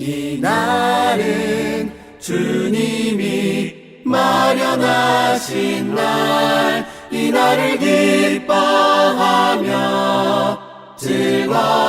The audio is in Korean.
이 날은 주님이 마련하신 날, 이 날을 기뻐하며 즐거워